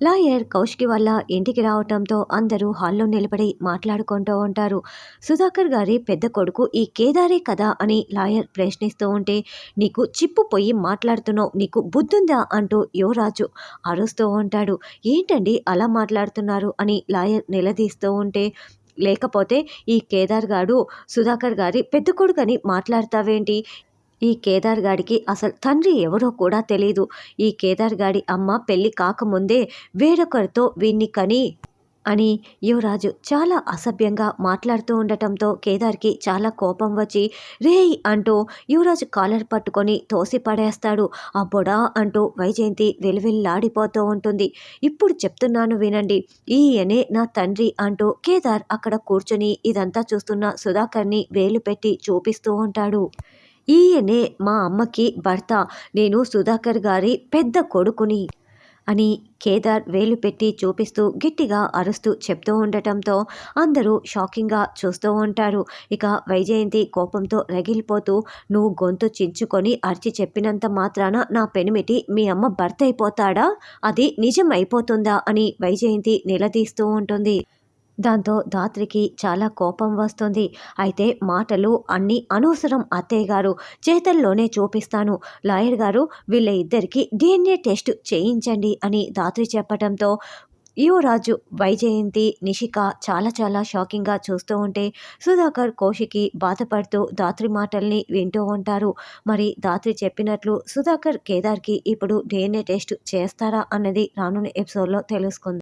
Lawyer Kaushiki వల్ల ఇంటికి రావటంతో అందరూ హాల్లో నిలబడి మాట్లాడుకుంటూ ఉంటారు. సుధాకర్ గారి పెద్ద కొడుకు ఈ కేదారే కదా అని లాయర్ ప్రశ్నిస్తూ ఉంటే నీకు చిప్పు పోయి మాట్లాడుతున్నావు నీకు బుద్ధుందా అంటూ యువరాజు అరుస్తూ ఉంటాడు. ఏంటండి అలా మాట్లాడుతున్నారు అని లాయర్ నిలదీస్తూ ఉంటే లేకపోతే ఈ కేదార్ గాడు సుధాకర్ గారి పెద్ద కొడుకని మాట్లాడతావేంటి? ఈ కేదార్ గాడికి అసలు తండ్రి ఎవరో కూడా తెలియదు ఈ కేదార్ గాడి అమ్మ పెళ్ళి కాకముందే వేరొకరితో వీణ్ణి కని అని యువరాజు చాలా అసభ్యంగా మాట్లాడుతూ ఉండటంతో కేదార్కి చాలా కోపం వచ్చి రేయ్ అంటూ యువరాజు కాలర్ పట్టుకొని తోసి పడేస్తాడు. అబ్బొడా అంటూ వైజయంతి వెలువెల్లాడిపోతూ ఉంటుంది. ఇప్పుడు చెప్తున్నాను వినండి. ఈయనే నా తండ్రి అంటూ కేదార్ అక్కడ కూర్చొని ఇదంతా చూస్తున్న సుధాకర్ని వేలు పెట్టి చూపిస్తూ ఉంటాడు. ఈయనే మా అమ్మకి భర్త నేను సుధాకర్ గారి పెద్ద కొడుకుని అని కేదార్ వేలు పెట్టి చూపిస్తూ గట్టిగా అరుస్తూ చెప్తూ ఉండటంతో అందరూ షాకింగ్గా చూస్తూ ఉంటారు. ఇక వైజయంతి కోపంతో రగిలిపోతూ నువ్వు గొంతు చించుకొని అరిచి చెప్పినంత మాత్రాన నా పెనిమిటి మీ అమ్మ భర్త అయిపోతాడా? అది నిజం అయిపోతుందా? అని వైజయంతి నిలదీస్తూ ఉంటుంది. దాంతో ధాత్రికి చాలా కోపం వస్తుంది. అయితే మాటలు అన్నీ అనవసరం అత్తయ్య గారు చేతల్లోనే చూపిస్తాను. లాయర్ గారు వీళ్ళ ఇద్దరికి డిఎన్ఏ టెస్ట్ చేయించండి అని ధాత్రి చెప్పడంతో యువరాజు వైజయంతి నిషిక చాలా చాలా షాకింగ్గా చూస్తూ ఉంటే సుధాకర్ కోషికి బాధపడుతూ దాత్రి మాటల్ని వింటూ ఉంటారు. మరి దాత్రి చెప్పినట్లు సుధాకర్ కేదార్కి ఇప్పుడు డిఎన్ఏ టెస్ట్ చేస్తారా అన్నది రానున్న ఎపిసోడ్లో తెలుసుకుంది.